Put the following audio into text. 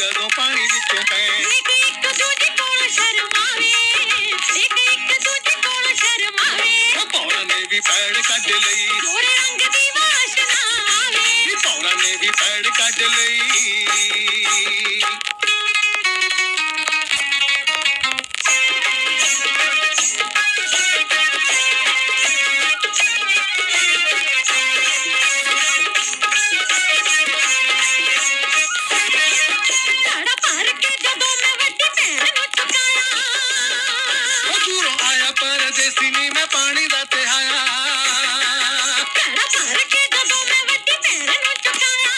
ਜਦੋਂ ਪਾਣੀ ਵਿੱਚੋਂ ਪੈ भी पैर कट ली गोरे रंग दी वासना आवे पौरा ने भी पैर कट ली